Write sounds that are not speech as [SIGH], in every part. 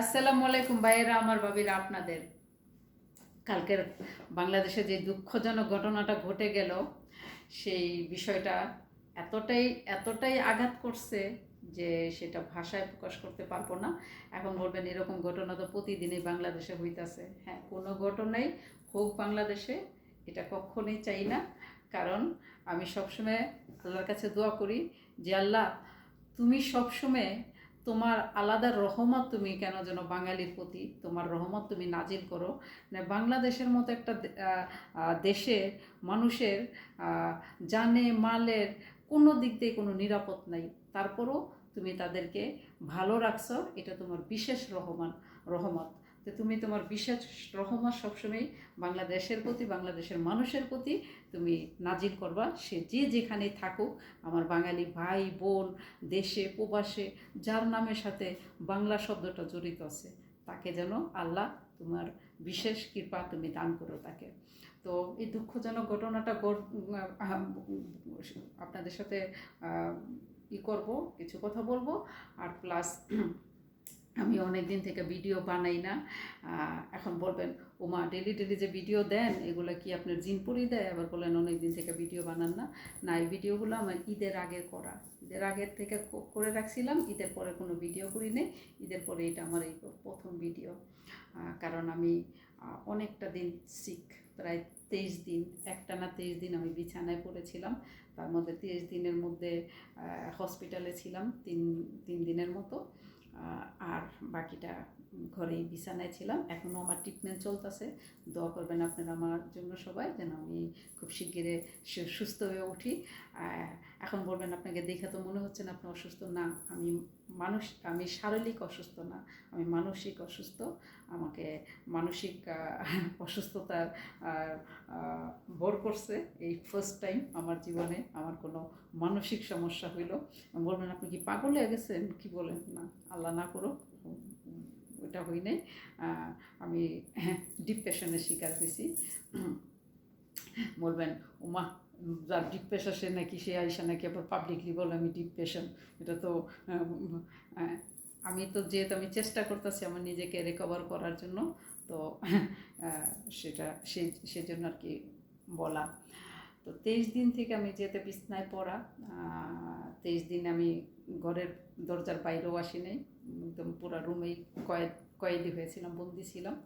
আসসালামু আলাইকুম ভাইয়েরা, আমার বাবিরা আপনাদের। কালকের বাংলাদেশে যে দুঃখজনক ঘটনাটা ঘটে গেল, সেই বিষয়টা এতটাই এতটাই আঘাত করছে যে সেটা ভাষায় প্রকাশ করতে পারব না। এখন বলবেন, এরকম ঘটনা তো প্রতিদিনই বাংলাদেশে হইতাছে। হ্যাঁ কোনো ঘটনাই হোক বাংলাদেশে, এটা কখনোই চাই না। কারণ আমি সবসময় আল্লাহর কাছে দোয়া করি যে, আল্লাহ, তুমি সবসময় তোমার আলাদা রহমত তুমি কেন যেন বাঙালির প্রতি তোমার রহমত তুমি নাজিল করো? মানে বাংলাদেশের মতো একটা দেশে মানুষের জানে, মালের কোনো দিক দিয়ে কোনো নিরাপদ নাই। তারপরও তুমি তাদেরকে ভালো রাখছো, এটা তোমার বিশেষ রহমান, রহমত। তো তুমি তোমার বিশেষ রহমত সবসময় বাংলাদেশের প্রতি, বাংলাদেশের মানুষের প্রতি তুমি নাজিল করবা। সে যে যেখানে থাকুক, আমার বাঙালি ভাই, বোন, দেশে, প্রবাসে, যার নামের সাথে বাংলা শব্দটা জড়িত আছে, তাকে যেন আল্লাহ তোমার বিশেষ কৃপা তুমি দান করো তাকে। তো এই দুঃখজনক ঘটনাটা আপনাদের সাথে ই করব, কিছু কথা বলব। আর প্লাস আমি অনেক দিন থেকে ভিডিও বানাই না। এখন বলবেন, ওমা ডেলি ডেলি যে ভিডিও দেন, এগুলো কি আপনার জিনপুরি দেয়? আবার বলেন অনেক দিন থেকে ভিডিও বানান না। না, এই ভিডিওগুলো আমার ঈদের আগে করা। ঈদের আগের থেকে করে রাখছিলাম, ঈদের পরে কোনো ভিডিও করি নেই। ঈদের পরে এটা আমার এই প্রথম ভিডিও। কারণ আমি অনেকটা দিন শিখ প্রায় তেইশ দিন একটানা তেইশ দিন আমি বিছানায় পড়েছিলাম। তার মধ্যে তেইশ দিনের মধ্যে হসপিটালে ছিলাম, তিন তিন দিনের মতো। আর বাকিটা ঘরেই বিছানায় ছিলাম। এখনও আমার ট্রিটমেন্ট চলতেছে। দোয়া করবেন আপনারা আমার জন্য সবাই যেন আমি খুব শিগগিরে সুস্থ হয়ে উঠি। এখন বলবেন আপনাকে দেখে তো মনে হচ্ছে না আপনি অসুস্থ। না আমি মানুষ আমি শারীরিক অসুস্থ না আমি মানসিক অসুস্থ। আমাকে মানসিক অসুস্থতার ভর করছে এই ফার্স্ট টাইম আমার জীবনে। আমার কোনো মানসিক সমস্যা হইল। বলবেন আপনি কি পাগল হয়ে গেছেন? কি বলেন? না আল্লাহ না উম, ওটা হই নাই আমি ডিপ্রেশনের শিকার হয়েছি বলবেন, উমা, যার ডিপ্রেশন সে নাকি, সে আইসা নাকি আবার পাবলিকলি বলে আমি ডিপ্রেশন। এটা তো আমি তো যেহেতু আমি চেষ্টা করতেছি আমার নিজেকে রিকভার করার জন্য, তো সেটা সেই সেজন্য আর কি বলা। তো তেইশ দিন থেকে আমি যেতে বিছনায় পড়া তেইশ দিন আমি ঘরের দরজার বাইরেও আসি নাই একদম পুরো রুমেই কয়েদ, কয়েদি হয়েছিলাম, বন্দি ছিলাম।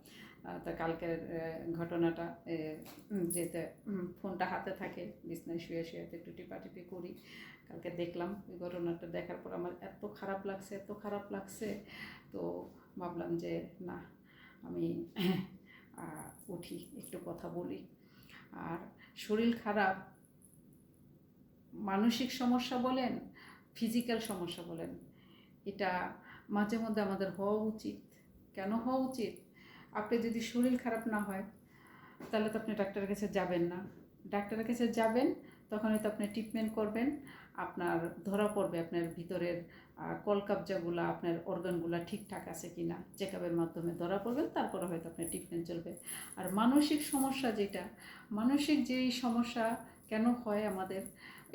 তা কালকের ঘটনাটা যেতে ফোনটা হাতে থাকে, বিছনায় শুয়ে শুয়ে একটু টিপাটিপি করি। কালকে দেখলাম ওই ঘটনাটা, দেখার পর আমার এত খারাপ লাগছে, এত খারাপ লাগছে। তো ভাবলাম যে, না, আমি উঠি, একটু কথা বলি। আর শরীর খারাপ, মানসিক সমস্যা বলেন ফিজিক্যাল সমস্যা বলেন। এটা মাঝে মধ্যে আমাদের হওয়া উচিত। কেন হওয়া উচিত? আপনি যদি শরীর খারাপ না হয়, তাহলে তো আপনি ডাক্তারের কাছে যাবেন না। ডাক্তারের কাছে যাবেন তখন হয়তো আপনি ট্রিটমেন্ট করবেন। আপনার ধরা পড়বে আপনার ভিতরের কলকাবজাগুলো আপনার অর্গানগুলো ঠিকঠাক আছে কি না চেক আপের মাধ্যমে ধরা পড়বে, তারপরে হয়তো আপনার ট্রিটমেন্ট চলবে। আর মানসিক সমস্যা যেটা, মানসিক যেই সমস্যা কেন হয় আমাদের,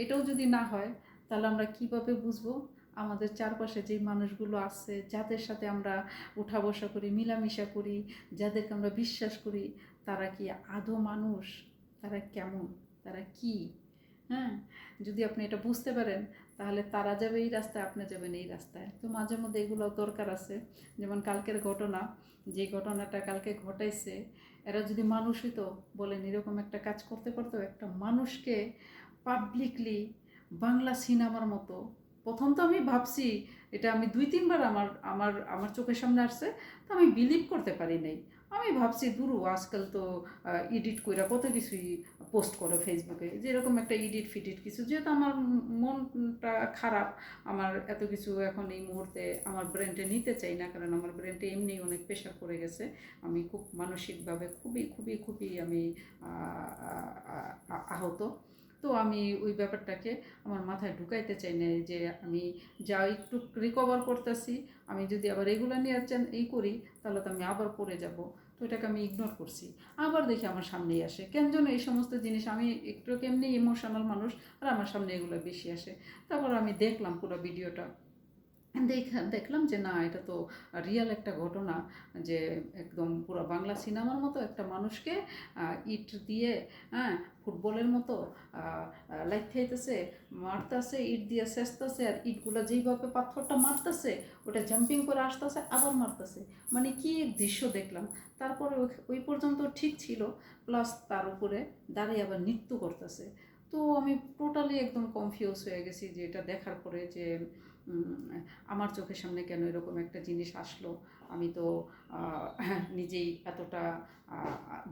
এটাও যদি না হয় তাহলে আমরা কীভাবে বুঝব? আমাদের চারপাশে যেই মানুষগুলো আছে, যাদের সাথে আমরা উঠা বসা করি, মিলামিশা করি, যাদেরকে আমরা বিশ্বাস করি, তারা কি আদৌ মানুষ? তারা কেমন? তারা কি? হ্যাঁ? যদি আপনি এটা বুঝতে পারেন, তাহলে তারা যাবে এই রাস্তায়, আপনি যাবেন এই রাস্তায়। তো মাঝে মধ্যে এগুলো দরকার আছে। যেমন কালকের ঘটনা, যে ঘটনাটা কালকে ঘটাইছে, এরা যদি মানুষ হইতো বলেন এরকম একটা কাজ করতে পারতো, একটা মানুষকে পাবলিকলি বাংলা সিনেমার মতো। প্রথম তো আমি ভাবছি এটা আমি দুই তিনবার আমার আমার আমার চোখের সামনে আসছে তো আমি বিলিভ করতে পারি নাই। আমি ভাবছি দুরু আজকাল তো এডিট কইরা কত কিছুই পোস্ট করো ফেসবুকে যেরকম একটা এডিট ফিডিট কিছু যেহেতু আমার মনটা খারাপ আমার এত কিছু এখন এই মুহূর্তে আমার ব্রেনটে নিতে চাই না কারণ আমার ব্রেনটে এমনি অনেক প্রেশার পড়ে গেছে। আমি খুব মানসিকভাবে খুবই খুবই খুবই আমি আহ, আহ, আহ, আহত। তো আমি ওই ব্যাপারটাকে আমার মাথায় ঢুকাইতে চাই না যে আমি যা একটু রিকভার করতেছি, আমি যদি আবার এগুলো নিয়ে এই করি, তাহলে তো আমি আবার পড়ে যাব। তো এটাকে আমি ইগনোর করছি। আবার দেখি আমার সামনেই আসে। কেন যেন এই সমস্ত জিনিস, আমি একটু কেমনি ইমোশনাল মানুষ, আর আমার সামনে এগুলো বেশি আসে। তারপর আমি দেখলাম পুরো ভিডিওটা দেখা, দেখলাম যে না, এটা তো রিয়েল একটা ঘটনা যে একদম পুরো বাংলা সিনেমার মতো একটা মানুষকে ইট দিয়ে হ্যাঁ ফুটবলের মতো লাইথাইতেছে মারতেছে, ইট দিয়ে চেষ্টাছে আর ইটগুলো যেইভাবে পাথরটা মারতেছে, ওটা জাম্পিং করে আসতেছে, আবার মারতেছে। মানে কি দৃশ্য দেখলাম। তারপরে ওই- পর্যন্ত ঠিক ছিল প্লাস তার উপরে দাঁড়িয়ে আবার নৃত্য করতেছে। তো আমি টোটালি একদম কনফিউজ হয়ে গেছি যে এটা দেখার পরে যে আমার চোখের সামনে কেন এরকম একটা জিনিস আসলো? আমি তো নিজেই এতটা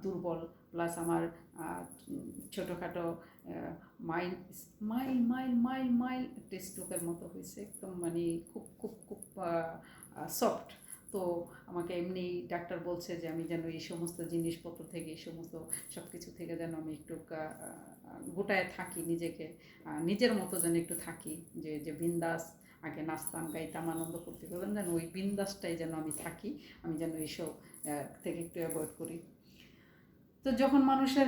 দুর্বল প্লাস আমার ছোটোখাটো মাইল মাইল মাইল মাইল মাইল টেস্টোকের মতো হয়েছে। একদম মানে খুব খুব খুব সফট তো আমাকে এমনি ডাক্তার বলছে যে, আমি যেন এই সমস্ত জিনিসপত্র থেকে, এই সমস্ত সব কিছু থেকে যেন আমি একটু গোটায় থাকি নিজেকে নিজের মতো যেন একটু থাকি। যে যে বিন্দাস আগে নাচতাম, গাইতাম, আনন্দ করতে করতাম যেন ওই বিন্দাসটাই যেন আমি থাকি, আমি যেন এইসব থেকে একটু অ্যাভয়েড করি। তো যখন মানুষের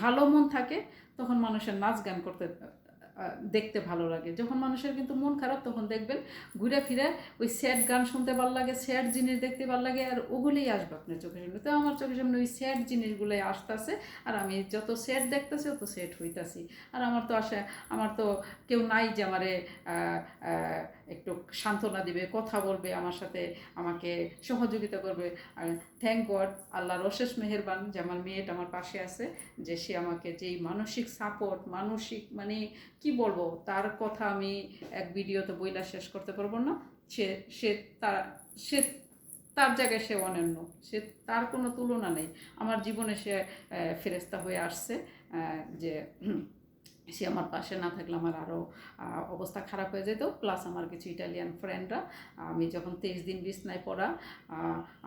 ভালো মন থাকে, তখন মানুষের নাচ গান করতে দেখতে ভালো লাগে। যখন মানুষের কিন্তু মন খারাপ, তখন দেখবেন ঘুরে ফিরে ওই স্যাড গান শুনতে ভালো লাগে, স্যাড জিনিস দেখতে ভালো লাগে, আর ওগুলোই আসবে আপনার চোখের সামনে। তো আমার চোখের সামনে ওই স্যাড জিনিসগুলোই আসতেছে, আর আমি যত স্যাড দেখতেছি তত স্যাড হইতাছি। আর আমার তো আসে, আমার তো কেউ নাই যে আমারে একটু সান্ত্বনা দিবে, কথা বলবে, আমার সাথে আমাকে সহযোগিতা করবে। আর থ্যাংক গড আল্লাহর অশেষ মেহেরবান যে আমার মেয়েটা আমার পাশে আছে, যে সে আমাকে যেই মানসিক সাপোর্ট মানসিক মানে কি বলব, তার কথা আমি এক ভিডিওতে বইলা শেষ করতে পারব না। সে সে তার সে তার জায়গায় সে অনন্য, সে তার কোনো তুলনা নেই। আমার জীবনে সে ফেরেস্তা হয়ে আসছে যে সে আমার পাশে না থাকলে আমার আরও অবস্থা খারাপ হয়ে যেত। প্লাস আমার কিছু ইটালিয়ান ফ্রেন্ডরা আমি যখন তেইশ দিন বিছনায় পড়া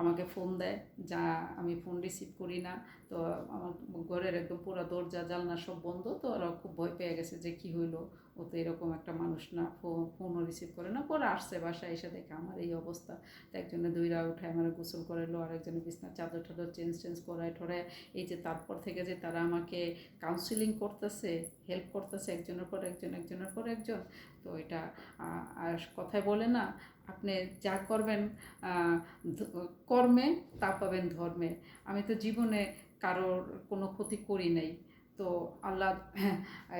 আমাকে ফোন দেয়, যা, আমি ফোন রিসিভ করি না তো আমার ঘরের একদম পুরো দরজা, জানলা সব বন্ধ, তো ওরা খুব ভয় পেয়ে গেছে যে কি হইল? ও তো এরকম একটা মানুষ না, ফো- ফোনও রিসিভ করে না। পরে আসছে বাসায়, এসে দেখে আমার এই অবস্থা। তো একজনে দুইরা উঠে আমার গোসল করাইলো আর একজনে বিছনার চাদর টাদর চেঞ্জ চেঞ্জ করায় ঠরায় এই যে তারপর থেকে যে তারা আমাকে কাউন্সিলিং করতেছে হেল্প করতেছে, একজনের পর একজন, একজনের পর একজন। তো এটা আর কথায় বলে না, আপনি যা করবেন কর্মে তা পাবেন ধর্মে। আমি তো জীবনে কারোর কোনো ক্ষতি করি নাই। তো আল্লাহ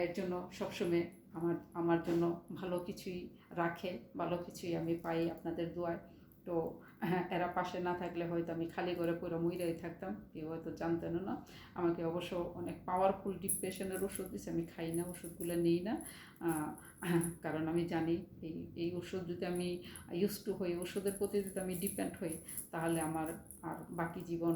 এর জন্য সবসময় আমার আমার জন্য ভালো কিছুই রাখে, ভালো কিছুই আমি পাই আপনাদের দোয়ায়। তো হ্যাঁ এরা পাশে না থাকলে হয়তো আমি খালি করে পুরো মহিলাই থাকতাম, কেউ হয়তো জানতেন না। আমাকে অবশ্য অনেক পাওয়ারফুল ডিপ্রেশনের ওষুধ দিচ্ছে আমি খাই না, ওষুধগুলো নিই না। কারণ আমি জানি এই এই ওষুধ যদি আমি ইউজ টু হই ওষুধের প্রতি যদি আমি ডিপেন্ড হই, তাহলে আমার আর বাকি জীবন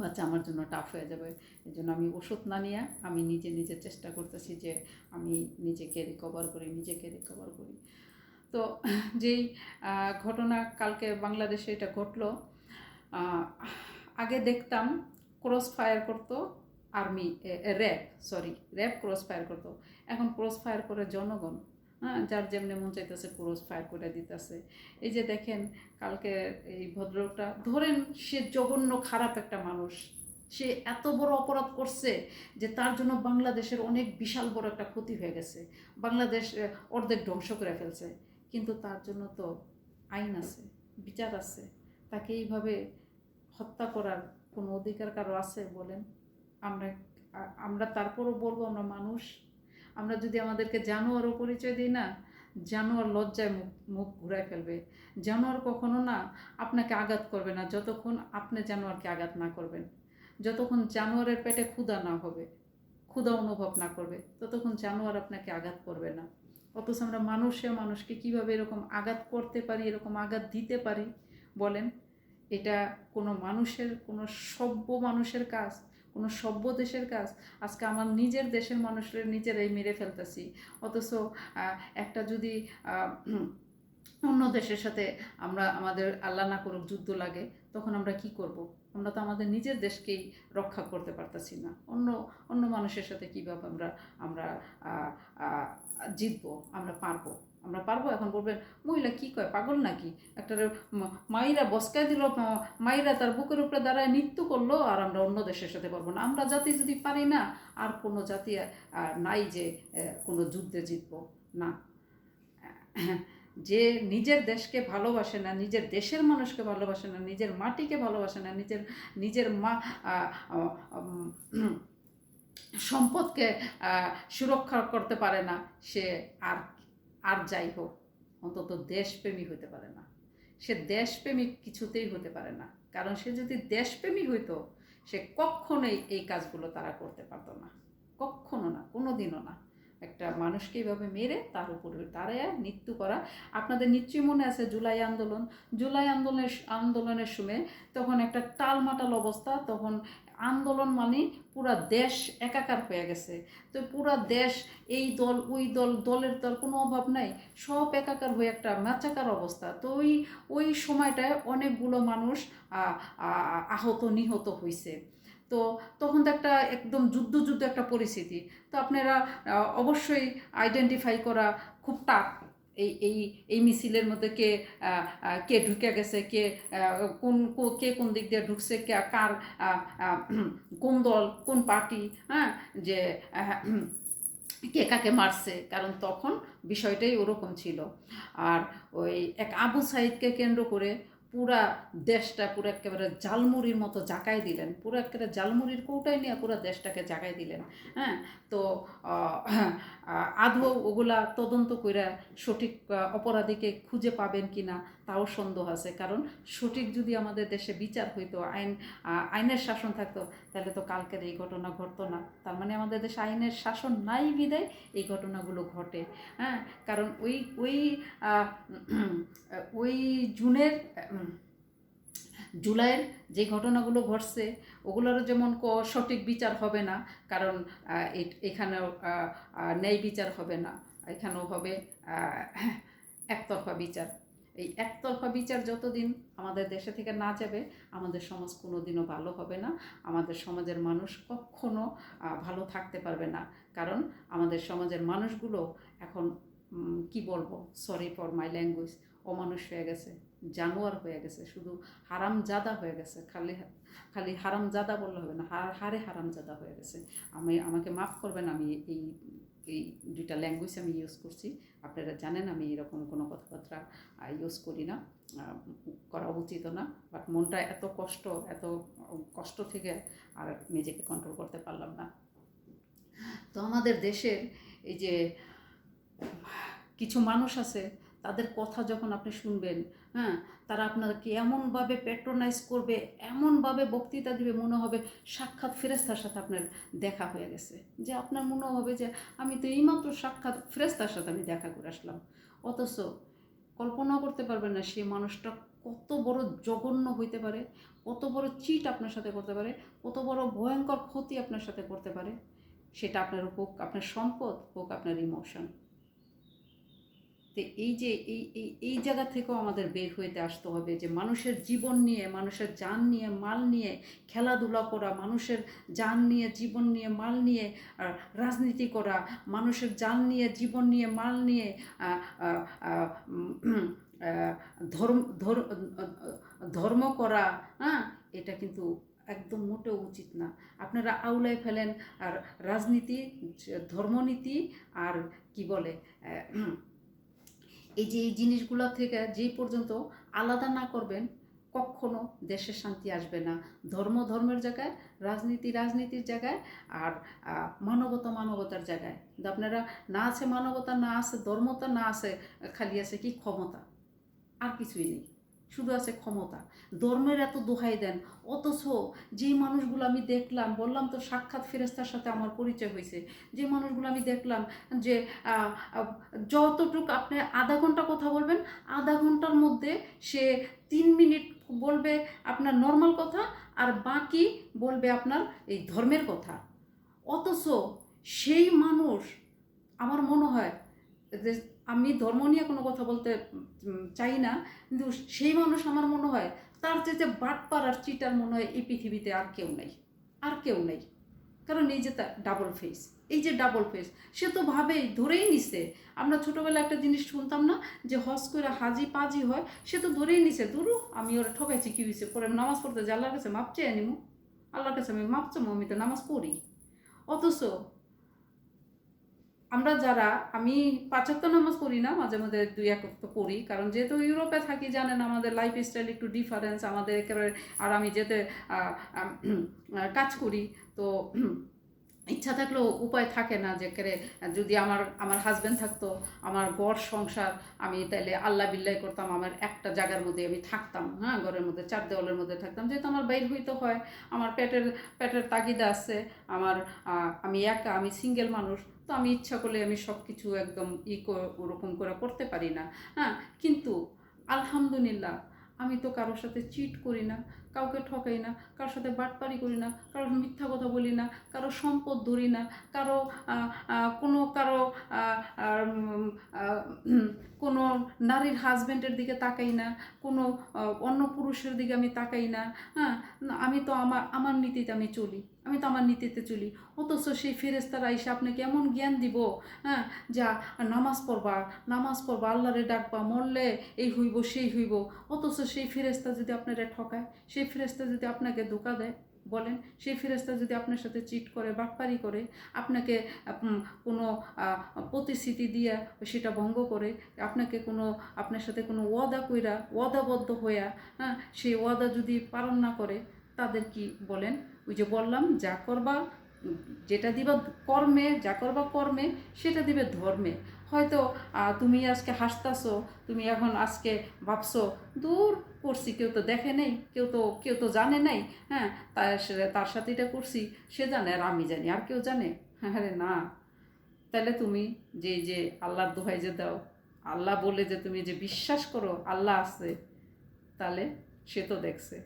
বাচ্চা আমার জন্য টাফ হয়ে যাবে। এই জন্য আমি ওষুধ না নিয়ে আমি নিজে নিজে চেষ্টা করতেছি যে আমি নিজেকে রিকভার করি, নিজেকে রিকভার করি। তো যেই ঘটনা কালকে বাংলাদেশে এটা ঘটলো আগে দেখতাম ক্রস ফায়ার করতো army RAB, sorry, RAB cross fire করতো। এখন ক্রস ফায়ার করে জনগণ হ্যাঁ যার যেমনি মন চাইতেছে ক্রস ফায়ার করে দিতেছে। এই যে দেখেন, কালকে এই ভদ্রলোকটা, ধরেন সে জঘন্য খারাপ একটা মানুষ, সে এত বড় অপরাধ করছে যে তার জন্য বাংলাদেশের অনেক বিশাল বড় একটা ক্ষতি হয়ে গেছে। বাংলাদেশ অর্ধেক ধ্বংস করে ফেলছে। কিন্তু তার জন্য তো আইন আছে, বিচার আছে। তাকে এইভাবে হত্যা করার কোনো অধিকার কারও আছে বলেন? আমরা আমরা তারপরও বলব আমরা মানুষ। আমরা যদি আমাদেরকে জানোয়ারও পরিচয় দিই না, জানোয়ার লজ্জায় মুখ মুখ ঘুরায় ফেলবে। জানোয়ার কখনো না আপনাকে আঘাত করবে না যতক্ষণ আপনি জানোয়ারকে আঘাত না করবেন। যতক্ষণ জানোয়ারের পেটে ক্ষুধা না হবে, ক্ষুধা অনুভব না করবে, ততক্ষণ জানোয়ার আপনাকে আঘাত করবে না। অথচ আমরা মানুষে মানুষকে কীভাবে এরকম আঘাত করতে পারি, এরকম আঘাত দিতে পারি, বলেন, এটা কোনো মানুষের, কোনো সভ্য মানুষের কাজ, কোনো সভ্য দেশের কাজ। আজকে আমার নিজের দেশের মানুষের নিজেরাই মেরে ফেলতেছি। অথচ একটা যদি অন্য দেশের সাথে আমরা, আমাদের আল্লাহ না করুক যুদ্ধ লাগে, তখন আমরা কি করব? আমরা তো আমাদের নিজের দেশকেই রক্ষা করতে পারতেছি না। অন্য অন্য মানুষের সাথে কীভাবে আমরা আমরা জিতবো, আমরা পারব? আমরা পারব? এখন বলবেন, মহিলা কি কয়, পাগল নাকি? একটা মাইরা বসকায় দিল মাইরা তার বুকের উপরে দাঁড়ায় নৃত্য করল আর আমরা অন্য দেশের সাথে পারব না। আমরা জাতি যদি পারি না, আর কোনো জাতি নাই যে কোনো যুদ্ধে জিতবো। না। যে নিজের দেশকে ভালোবাসে না, নিজের দেশের মানুষকে ভালোবাসে না, নিজের মাটিকে ভালোবাসে না, নিজের নিজের মা সম্পদকে সুরক্ষা করতে পারে না, সে আর আর যাই হোক, অন্তত দেশপ্রেমী হতে পারে না। সে দেশপ্রেমী কিছুতেই হতে পারে না। কারণ সে যদি দেশপ্রেমী হইতো, সে কখনোই এই কাজগুলো তারা করতে পারতো না। কখনো না কোনো দিনও না। একটা মানুষকে এইভাবে মেরে তার উপর তারা মৃত্যু করা। আপনাদের নিশ্চয়ই মনে আছে জুলাই আন্দোলন। জুলাই আন্দোলনের আন্দোলনের সময় তখন একটা টালমাটাল অবস্থা। তখন আন্দোলন মানে পুরা দেশ একাকার হয়ে গেছে। তো পুরা দেশ এই দল ওই দল দলের দল কোনো অভাব নাই। সব একাকার হয়ে একটা ম্যাচাকার অবস্থা। তো ওই ওই সময়টায় অনেকগুলো মানুষ আহ, আহ, আহত নিহত হয়েছে তো তখন তো একটা একদম যুদ্ধ যুদ্ধ একটা পরিস্থিতি। তো আপনারা অবশ্যই আইডেন্টিফাই করা খুব টাফ এই এই এই মিছিলের মধ্যে কে কে ঢুকে গেছে, কে কোন কে কোন দিক দিয়ে ঢুকছে, কে, কার কোন দল, কোন পার্টি হ্যাঁ? যে কে কাকে মারছে, কারণ তখন বিষয়টাই ওরকম ছিল। আর ওই এক আবু সাইদকে কেন্দ্র করে পুরা দেশটা, পুরো একেবারে জালমুড়ির মতো জাকাই দিলেন। পুরো একেবারে জালমুড়ির কৌটাই নিয়ে পুরো দেশটাকে জাগাই দিলেন হ্যাঁ? তো আদৌ ওগুলা তদন্ত করে সঠিক অপরাধীকে খুঁজে পাবেন কি না তাও সন্দেহ আছে। কারণ সঠিক যদি আমাদের দেশে বিচার হইতো, আইন আইনের শাসন থাকতো, তাহলে তো কালকের এই ঘটনা ঘটতো না। তার মানে আমাদের দেশে আইনের শাসন নাই বিদায় এই ঘটনাগুলো ঘটে। হ্যাঁ কারণ ওই ওই ওই জুনের জুলাইয়ের যে ঘটনাগুলো ঘটছে, ওগুলোরও যেমন ক- সঠিক বিচার হবে না, কারণ এখানেও ন্যায় বিচার হবে না। এখানেও হবে একতরফা বিচার। এই একতরফা বিচার যতদিন আমাদের দেশে থেকে না যাবে, আমাদের সমাজ কোনো দিনও ভালো হবে না। আমাদের সমাজের মানুষ কখনো ভালো থাকতে পারবে না। কারণ আমাদের সমাজের মানুষগুলো এখন কি বলব? সরি ফর মাই ল্যাঙ্গুয়েজ অমানুষ হয়ে গেছে, জানোয়ার হয়ে গেছে, শুধু হারামজাদা হয়ে গেছে। খালি খালি হারামজাদা বললে হবে না হার হারে হারামজাদা হয়ে গেছে। আমি, আমাকে মাফ করবেন, আমি এই এই দুইটা ল্যাঙ্গুয়েজ আমি ইউজ করছি। আপনারা জানেন আমি এরকম কোনো কথাবার্তা ইউজ করি না। করা উচিত না। বাট মনটা এত কষ্ট এত কষ্ট থেকে আর নিজেকে কন্ট্রোল করতে পারলাম না। তো আমাদের দেশের এই যে কিছু মানুষ আছে, তাদের কথা যখন আপনি শুনবেন হ্যাঁ তারা আপনাকে এমনভাবে প্যাট্রোনাইজ করবে, এমনভাবে বক্তৃতা দিবে, মনে হবে সাক্ষাৎ ফেরেস্তার সাথে আপনার দেখা হয়ে গেছে। যে আপনার মনে হবে যে আমি তো এইমাত্র সাক্ষাৎ ফেরেস্তার সাথে আমি দেখা করে আসলাম। অথচ কল্পনা করতে পারবেন না, সেই মানুষটা কত বড় জঘন্য হইতে পারে, কত বড় চিট আপনার সাথে করতে পারে, কত বড় ভয়ঙ্কর ক্ষতি আপনার সাথে করতে পারে, সেটা আপনার হোক আপনার সম্পদ হোক, আপনার ইমোশন তো এই যে, এই এই এই জায়গা থেকেও আমাদের বের হইতে আসতে হবে যে মানুষের জীবন নিয়ে, মানুষের যান নিয়ে, মাল নিয়ে, খেলাধুলা করা, মানুষের যান নিয়ে, জীবন নিয়ে, মাল নিয়ে রাজনীতি করা, মানুষের যান নিয়ে, জীবন নিয়ে, মাল নিয়ে ধর্ম ধর্ম করা হ্যাঁ এটা কিন্তু একদম মোটেও উচিত না। আপনারা আউলাই ফেলেন আর রাজনীতি, ধর্মনীতি আর কি বলে এই যে এই জিনিসগুলো থেকে যেই পর্যন্ত আলাদা না করবেন, কখনো দেশের শান্তি আসবে না। ধর্ম ধর্মের জায়গায়, রাজনীতি রাজনীতির জায়গায়, আর মানবতা মানবতার জায়গায়। আপনারা না আছে মানবতা, না আছে ধর্মতা না আছে, খালি আছে কি ক্ষমতা। আর কিছুই নেই। শুধু আছে ক্ষমতা। ধর্মের এত দোহাই দেন, অথচ যেই মানুষগুলো আমি দেখলাম, বললাম তো সাক্ষাৎ ফেরেস্তার সাথে আমার পরিচয় হয়েছে, যে মানুষগুলো আমি দেখলাম যে যতটুক আপনি আধা ঘণ্টা কথা বলবেন, আধা ঘণ্টার মধ্যে সে তিন মিনিট বলবে আপনার নর্মাল কথা আর বাকি বলবে আপনার এই ধর্মের কথা। অথচ সেই মানুষ, আমার মনে হয়, যে আমি ধর্ম নিয়ে কোনো কথা বলতে চাই না, কিন্তু সেই মানুষ আমার মনে হয়, তার যে যে বাটপার আর চিটার মনে হয় এই পৃথিবীতে আর কেউ নেই, আর কেউ নেই। কারণ এই যে ডাবল ফেস এই যে ডাবল ফেস সে তো ভাবেই, ধরেই নিছে। আমরা ছোটোবেলায় একটা জিনিস শুনতাম না, যে হজ করে হাজি পাজি হয়, সে তো ধরেই নিছে দুরু আমি ওরা ঠকাইছি কী হয়েছে পরে নামাজ পড়তে যে আল্লাহর কাছে মাপ চেয়ে নিমু। আল্লাহর কাছে আমি মাপ আমি তো নামাজ পড়ি। অথচ আমরা যারা, আমি পাঁচাত্তর নামাজ পড়ি না, মাঝে মাঝে দুই এক তো পড়ি, কারণ যেহেতু ইউরোপে থাকি, জানেন আমাদের লাইফ স্টাইল একটু ডিফারেন্স আমাদের একেবারে, আর আমি যেতে কাজ করি, তো ইচ্ছা থাকলেও উপায় থাকে না যে করে যদি আমার আমার হাজব্যান্ড থাকতো, আমার গড় সংসার, আমি তাহলে আল্লাহ বিল্লাই করতাম, আমার একটা জায়গার মধ্যে আমি থাকতাম হ্যাঁ ঘরের মধ্যে, চার দেওয়ালের মধ্যে থাকতাম, যেহেতু আমার বাইর হইতে হয়, আমার পেটের পেটের তাগিদা আছে, আমার আমি একা, আমি সিঙ্গেল মানুষ তো আমি ইচ্ছা করলে আমি সব কিছু একদম ই ওরকম করে করতে পারি না। হ্যাঁ কিন্তু আলহামদুলিল্লাহ, আমি তো কারোর সাথে চিট করি না, কাউকে ঠকাই না, কারোর সাথে বাটপারি করি না, কারোর মিথ্যা কথা বলি না কারও সম্পদ ধরি না, কারও কোনো কারও আহ, আহ, উম, আহ, উম, কোনো নারীর হাজব্যান্ডের দিকে তাকাই না, কোনো অন্য পুরুষের দিকে আমি তাকাই না হ্যাঁ আমি তো আমার আমার নীতিতে আমি চলি, আমি তো আমার নীতিতে চলি। অথচ সেই ফেরেস্তারা এসে আপনাকে এমন জ্ঞান দিব হ্যাঁ যা নামাজ পড়বা নামাজ পড়বা, আল্লাহরে ডাকবা, মরলে এই হইব, সেই হইব। অথচ সেই ফেরেস্তা যদি আপনারা ঠকায়, সেই ফেরেস্তা যদি আপনাকে ধোকা দেয় বলেন, সেই ফেরেস্তা যদি আপনার সাথে চিট করে, বাটপারি করে, আপনাকে কোনো প্রতিশ্রুতি দিয়ে সেটা ভঙ্গ করে, আপনাকে কোনো, আপনার সাথে কোনো ওয়াদা কইরা, ওয়াদাবদ্ধ হইয়া হ্যাঁ সেই ওয়াদা যদি পালন না করে, তাদের কি বলেন? ওই যে বললাম, যা করবা, যেটা দিবা কর্মে, যা করবা কর্মে, সেটা দিবে ধর্মে। হয়তো তুমি আজকে হাসতাছো, তুমি এখন আজকে ভাবছ, দূর করছি, কেউ তো দেখে নেই, কেউ তো কেউ তো জানে নাই হ্যাঁ তার সাথে এটা করছি, সে জানে আর আমি জানি, আর কেউ জানে? [LAUGHS] হ্যাঁ রে না। তাহলে তুমি যে যে আল্লাহর দোহাই যে দাও, আল্লাহ বলে যে তুমি যে বিশ্বাস করো, আল্লাহ আছে, তাহলে সে তো দেখছে।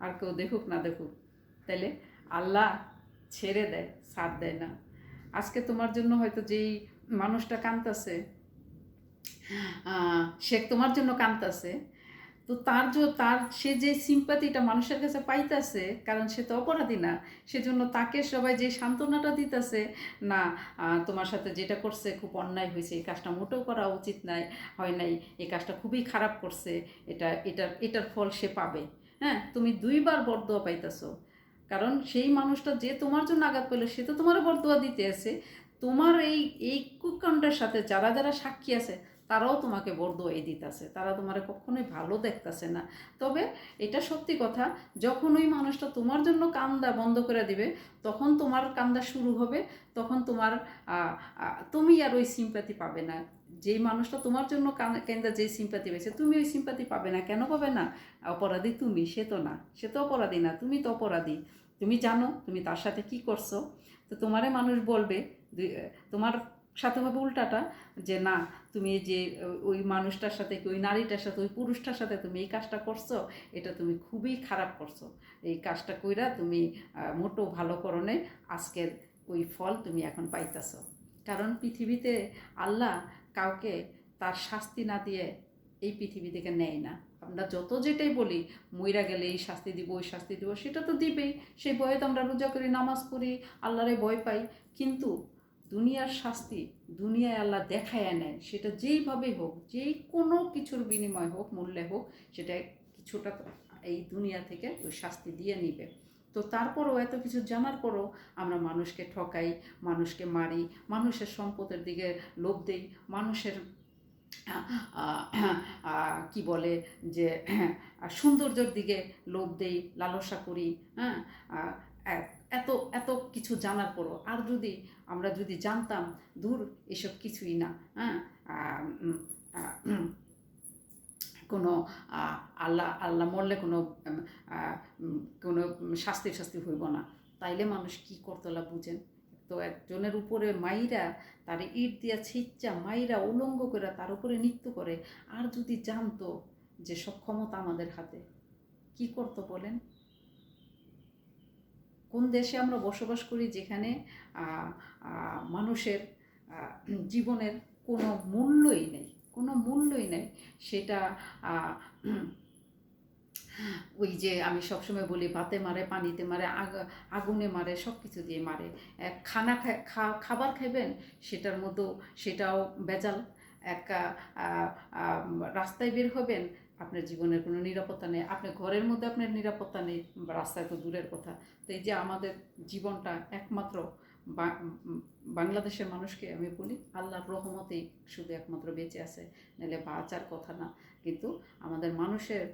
আর কেউ দেখুক না দেখুক, তাহলে আল্লাহ ছেড়ে দেয় সাথ দেয় না। আজকে তোমার জন্য হয়তো যেই মানুষটা কাঁদতাছে। আহ, সে তোমার জন্য কাঁদতাছে। তো তার যে তার সে যে সিম্পাতিটা মানুষের কাছে পাইতাছে কারণ সে তো অপরাধী না সেজন্য তাকে সবাই যে সান্ত্বনাটা দিতেছে না তোমার সাথে যেটা করছে খুব অন্যায় হয়েছে এই কাজটা মোটেও করা উচিত নাই হয় নাই এই কাজটা খুবই খারাপ করছে এটা এটার এটার ফল সে পাবে। হ্যাঁ তুমি দুইবার বরদোয়া পাইতেছো। কারণ সেই মানুষটা যে তোমার জন্য আঘাত পেল সে তো তোমার বরদোয়া দিতে আছে তোমার এই এই কুকাণ্ডের সাথে যারা যারা সাক্ষী আছে, তারাও তোমাকে বরদোয়াই দিতেছে। তারা তোমার কখনোই ভালো দেখতেছে না। তবে এটা সত্যি কথা, যখন ওই মানুষটা তোমার জন্য কান্দা বন্ধ করে দিবে, তখন তোমার কান্দা শুরু হবে, তখন তোমার তুমি আর ওই সিম্পাতি পাবে না। যেই মানুষটা তোমার জন্য কান- কেন্দা যেই সিম্পাতি পেয়েছে তুমি ওই সিম্পাতি পাবে না। কেন পাবে না? অপরাধী তুমি, সে তো না। সে তো অপরাধী না, তুমি তো অপরাধী। তুমি জানো তুমি তার সাথে কি করছ? তো তোমারে মানুষ বলবে তোমার সাথে হবে উল্টাটা, যে না, তুমি যে, ওই মানুষটার সাথে, ওই নারীটার সাথে, ওই পুরুষটার সাথে তুমি এই কাজটা করছ, এটা তুমি খুবই খারাপ করছ। এই কাজটা কইরা তুমি মোটো ভালো করণে আজকের ওই ফল তুমি এখন পাইতেছো। কারণ পৃথিবীতে আল্লাহ কাউকে তার শাস্তি না দিয়ে এই পৃথিবী থেকে নেয় না। আমরা যত যেটাই বলি, মইরা গেলে এই শাস্তি দিব, ওই শাস্তি দিব, সেটা তো দিবেই। সেই ভয়ে তো আমরা রোজা করি, নামাজ পড়ি, আল্লাহরে ভয় পাই। কিন্তু দুনিয়ার শাস্তি, দুনিয়ায় আল্লাহ দেখায় নেয়, সেটা যেইভাবেই হোক, যেই কোনো কিছুর বিনিময় হোক, মূল্যে হোক, সেটা কিছুটা এই দুনিয়া থেকে ওই শাস্তি দিয়ে নিবে। তো তারপরও এত কিছু জানার পরও আমরা মানুষকে ঠকাই, মানুষকে মারি, মানুষের সম্পদের দিকে লোভ দেই, মানুষের কি বলে যে, সৌন্দর্যের দিকে লোভ দেই, লালসা করি হ্যাঁ এত এত কিছু জানার পরও আর যদি আমরা যদি জানতাম দূর এসব কিছুই না হ্যাঁ? কোনো আল্লাহ আল্লাহ মরলে কোনো কোনো শাস্তি শাস্তি হইব না। তাইলে মানুষ কি করতলা বুঝেন? তো একজনের উপরে মাইরা, তার ইট দিয়া ছিচ্চা মাইরা উলঙ্গ করে তার উপরে নৃত্য করে, আর যদি জানতো যে সক্ষমতা আমাদের হাতে, কি করতো বলেন? কোন দেশে আমরা বসবাস করি যেখানে মানুষের জীবনের কোনো মূল্যই নেই, কোনো মূল্যই নেই। সেটা ওই যে আমি সবসময় বলি, ভাতে মারে, পানিতে মারে, আগ- আগুনে মারে সব কিছু দিয়ে মারে। খানা খাবার খাবেন সেটার মধ্যেও সেটাও বেজাল। এক রাস্তায় বের হবেন আপনার জীবনের কোনো নিরাপত্তা নেই। আপনার ঘরের মধ্যে আপনার নিরাপত্তা নেই রাস্তায় তো দূরের কথা। তো এই যে আমাদের জীবনটা একমাত্র বাংলাদেশের মানুষকে আমি বলি, আল্লাহর রহমতেই শুধু একমাত্র বেঁচে আছে, নাহলে বাঁচার কথা না। কিন্তু আমাদের মানুষের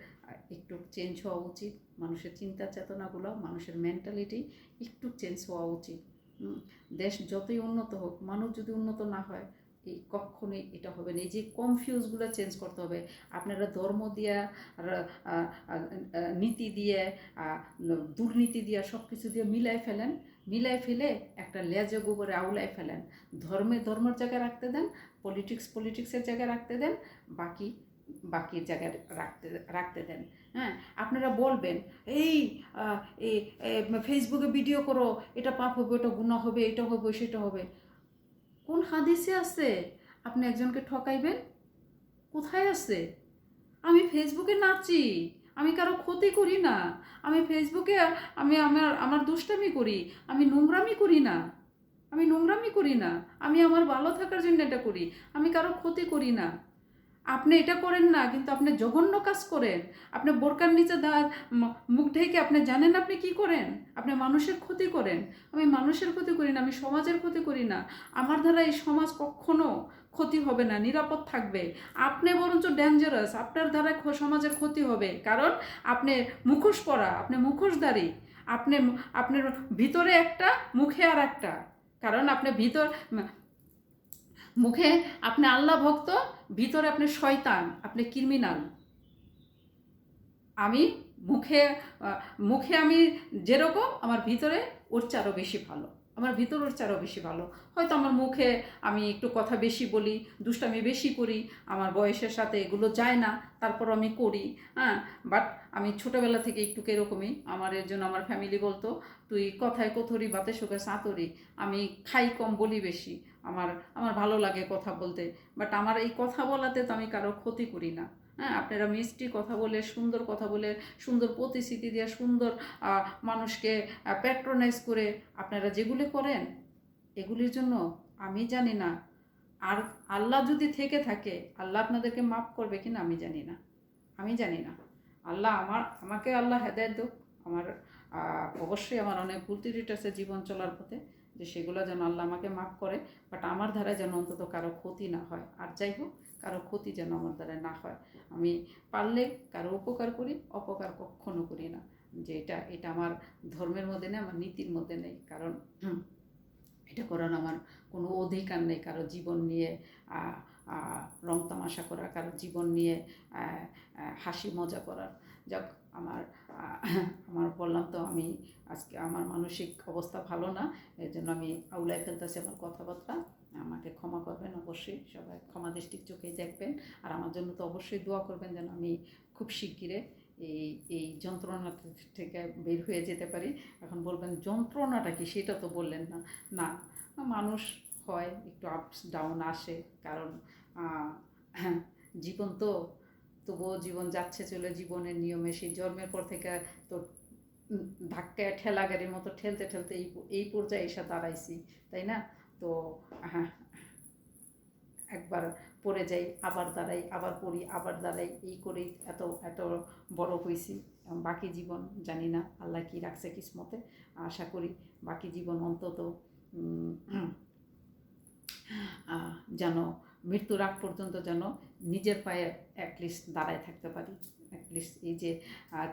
একটু চেঞ্জ হওয়া উচিত, মানুষের চিন্তা চেতনাগুলো, মানুষের মেন্টালিটি একটু চেঞ্জ হওয়া উচিত। দেশ যতই উন্নত হোক, মানুষ যদি উন্নত না হয় এই কখনোই এটা হবে না। এই যে কনফিউজগুলো চেঞ্জ করতে হবে। আপনারা ধর্ম দিয়ে নীতি দিয়ে দুর্নীতি দিয়ে সব কিছু দিয়ে মিলাই ফেলেন। মিলাই ফেলে একটা লেজে গোবরে আউলাই ফেলেন। ধর্মে ধর্মের জায়গায় রাখতে দেন পলিটিক্স পলিটিক্সের জায়গায় রাখতে দেন, বাকি বাকি জায়গায় রাখতে রাখতে দেন। হ্যাঁ? আপনারা বলবেন, এই ফেসবুকে ভিডিও করো, এটা পাপ হবে, ওটা গুণা হবে, এটা হবে, সেটা হবে। কোন হাদিসে আছে? আপনি একজনকে ঠকাইবেন? কোথায় আছে? আমি ফেসবুকে নাচি, আমি কারও ক্ষতি করি না। আমি ফেসবুকে, আমি আমার আমার দুষ্টামি করি, আমি নোংরামি করি না। আমি নোংরামি করি না। আমি আমার ভালো থাকার জন্য এটা করি। আমি কারও ক্ষতি করি না। আপনি এটা করেন না, কিন্তু আপনি জঘন্য কাজ করেন। আপনি বোরকার নিচে দা- ম- মুখ ঢেকে আপনি জানেন আপনি কি করেন? আপনি মানুষের ক্ষতি করেন। আমি মানুষের ক্ষতি করি না, আমি সমাজের ক্ষতি করি না। আমার দ্বারা এই সমাজ কখনো ক্ষতি হবে না, নিরাপদ থাকবে। আপনি বরঞ্চ ডেঞ্জারাস আপনার দ্বারা সমাজের ক্ষতি হবে। কারণ আপনি মুখোশ পরা, আপনি মুখোশধারী। আপনি, আপনার ভিতরে একটা, মুখে আর একটা কারণ আপনি ভিতর মুখে আপনি আল্লাহ ভক্ত, ভিতরে আপনি শয়তান, আপনি ক্রিমিনাল আমি মুখে মুখে আমি যেরকম, আমার ভিতরে ওর চারও বেশি ভালো। আমার ভিতর ওর চেয়ে বেশি ভালো। হয়তো আমার মুখে আমি একটু কথা বেশি বলি, দুষ্টামি বেশি করি, আমার বয়সের সাথে এগুলো যায় না, তারপর আমি করি হ্যাঁ? বাট আমি ছোটোবেলা থেকে একটু এরকমই, আমার এর জন্য আমার ফ্যামিলি বলতো, তুই কথায় কথরি, বাতে সুখে সাঁতরি আমি খাই কম, বলি বেশি। আমার আমার ভালো লাগে কথা বলতে। বাট আমার এই কথা বলাতে তো আমি কারও ক্ষতি করি না। হ্যাঁ আপনারা মিষ্টি কথা বলে, সুন্দর কথা বলে, সুন্দর প্রতিশ্রুতি দিয়ে সুন্দর মানুষকে প্যাট্রোনাইজ করে আপনারা যেগুলি করেন, এগুলির জন্য আমি জানি না। আর আল্লাহ যদি থেকে থাকে, আল্লাহ আপনাদেরকে মাফ করবে কিনা আমি জানি না। আমি জানি না। আল্লাহ আমার, আমাকে আল্লাহ হেদায়ত দেব আমার অবশ্যই আমার অনেক ভুল আছে জীবন চলার পথে। যে সেগুলো যেন আল্লাহ আমাকে মাফ করে বাট আমার দ্বারা যেন অন্তত কারও ক্ষতি না হয়। আর যাই হোক, কারও ক্ষতি যেন আমার দ্বারা না হয়। আমি পারলে কারও উপকার করি, অপকার কখনো করি না। যে এটা এটা আমার ধর্মের মধ্যে নেই, আমার নীতির মধ্যে নেই। কারণ [CLEARS THROAT] এটা করার আমার কোনো অধিকার নেই। কারও জীবন নিয়ে রং তামাশা করা, কারও জীবন নিয়ে হাসি মজা করার। যাক আমার আমার বললাম তো আমি আজকে আমার মানসিক অবস্থা ভালো না এর জন্য আমি আউলাই ফেলতেছি আমার কথাবার্তা, আমাকে ক্ষমা করবেন অবশ্যই, সবাই ক্ষমা দৃষ্টির চোখেই দেখবেন, আর আমার জন্য তো অবশ্যই দোয়া করবেন যেন আমি খুব শিগগিরে এই এই যন্ত্রণা থেকে বের হয়ে যেতে পারি। এখন বলবেন, যন্ত্রণাটা কি? সেটা তো বললেন না। না, মানুষ হয়, একটু আপস ডাউন আসে, কারণ জীবন তো তবুও জীবন যাচ্ছে চলে জীবনের নিয়মে। সেই জন্মের পর থেকে তো ধাক্কা ঠেলা গাড়ির মতো ঠেলতে ঠেলতে এই এই পর্যায়ে এসে দাঁড়াইছি, তাই না? তো হ্যাঁ একবার পড়ে যাই, আবার দাঁড়াই, আবার পড়ি, আবার দাঁড়াই, এই করেই এত এত বড় হয়েছি বাকি জীবন জানি না আল্লাহ কি রাখছে কিসমতে। আশা করি বাকি জীবন অন্তত যেন মৃত্যুর আগ পর্যন্ত যেন নিজের পায়ে অ্যাটলিস্ট দাঁড়ায় থাকতে পারি। অ্যাটলিস্ট এই যে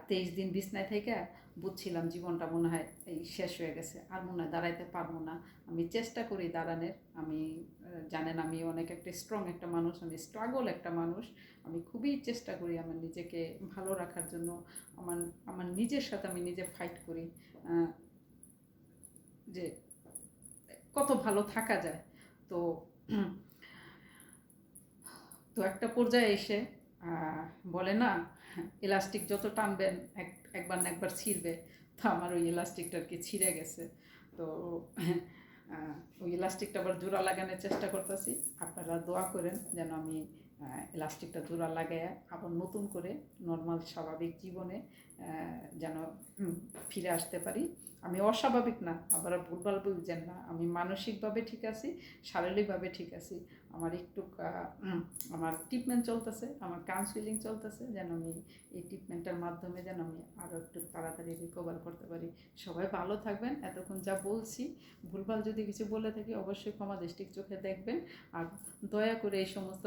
তেইশ দিন বিছনায় থেকে বুঝছিলাম জীবনটা মনে হয় এই শেষ হয়ে গেছে। আর মনে হয় দাঁড়াইতে পারব না। আমি চেষ্টা করি দাঁড়ানোর। আমি জানেন আমি অনেক একটা স্ট্রং একটা মানুষ, আমি স্ট্রাগল একটা মানুষ। আমি খুবই চেষ্টা করি আমার নিজেকে ভালো রাখার জন্য। আমার আমার নিজের সাথে আমি নিজে ফাইট করি। যে, কত ভালো থাকা যায়। তো তো একটা পর্যায়ে এসে বলে, না ইলাস্টিক যত টানবেন, এক, একবার না একবার ছিঁড়বে। তো আমার ওই ইলাস্টিকটা আর কি ছিঁড়ে গেছে। তো ওই ইলাস্টিকটা আবার জোড়া লাগানোর চেষ্টা করতেছি। আপনারা দোয়া করেন যেন আমি ইলাস্টিকটা জোড়া লাগাইয়া আবার নতুন করে নর্মাল স্বাভাবিক জীবনে যেন ফিরে আসতে পারি। আমি অস্বাভাবিক না, আবার ভুলভাল বুঝছেন না। আমি মানসিকভাবে ঠিক আছি, শারীরিকভাবে ঠিক আছি। আমার একটু আমার ট্রিটমেন্ট চলতেছে, আমার কাউন্সিলিং চলতেছে, যেন আমি এই ট্রিটমেন্টের মাধ্যমে যেন আমি আরও একটু তাড়াতাড়ি রিকভার করতে পারি। সবাই ভালো থাকবেন, এতক্ষণ যা বলছি, ভুলভাল যদি কিছু বলে থাকি, অবশ্যই ক্ষমা দৃষ্টির চোখে দেখবেন। আর দয়া করে এই সমস্ত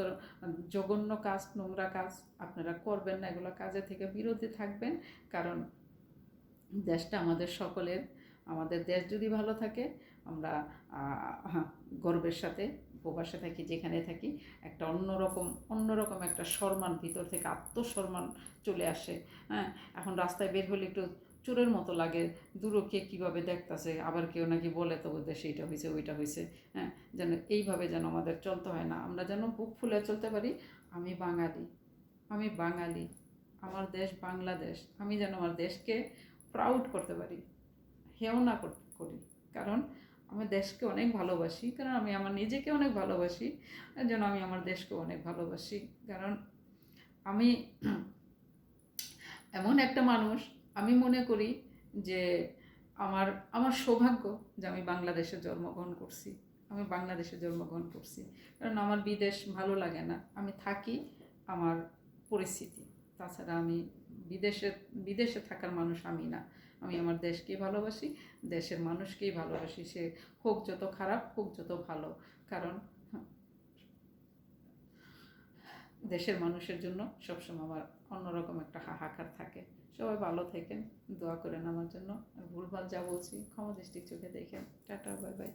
জঘন্য কাজ, নোংরা কাজ আপনারা করবেন না, এগুলো কাজে থেকে বিরতি থাকবেন। কারণ দেশটা আমাদের সকলের, আমাদের দেশ যদি ভালো থাকে, আমরা গর্বের সাথে প্রবাসে থাকি, যেখানে থাকি, একটা অন্যরকম অন্যরকম একটা সম্মান ভিতর থেকে আত্মসম্মান চলে আসে হ্যাঁ? এখন রাস্তায় বের হলে একটু চোরের মতো লাগে, দূরও কে কীভাবে দেখতাছে, আবার কেউ নাকি বলে তো ওদের সেইটা হয়েছে ওইটা হয়েছে হ্যাঁ? যেন এইভাবে যেন আমাদের চলতে হয় না। আমরা যেন বুক ফুলে চলতে পারি, আমি বাঙালি আমি বাঙালি, আমার দেশ বাংলাদেশ, আমি যেন আমার দেশকে প্রাউড করতে পারি, হেও না করি কারণ আমার দেশকে অনেক ভালোবাসি, কারণ আমি আমার নিজেকে অনেক ভালোবাসি জন্য আমি আমার দেশকে অনেক ভালোবাসি। কারণ আমি [CLEARS THROAT] এমন একটা মানুষ, আমি মনে করি যে আমার আমার সৌভাগ্য যে আমি বাংলাদেশে জন্মগ্রহণ করছি, আমি বাংলাদেশে জন্মগ্রহণ করছি। কারণ আমার বিদেশ ভালো লাগে না, আমি থাকি আমার পরিস্থিতি। তাছাড়া আমি বিদেশে বিদেশে থাকার মানুষ আমি না। আমি আমার দেশকেই ভালোবাসি, দেশের মানুষকেই ভালোবাসি। সে হোক যত খারাপ, হোক যত ভালো। কারণ দেশের মানুষের জন্য সবসময় আমার অন্যরকম একটা হাহাকার থাকে। সবাই ভালো থাকেন, দোয়া করেন আমার জন্য। ভুলভাল যা বলছি ক্ষমা দৃষ্টির চোখে দেখেন। Tata, bye bye.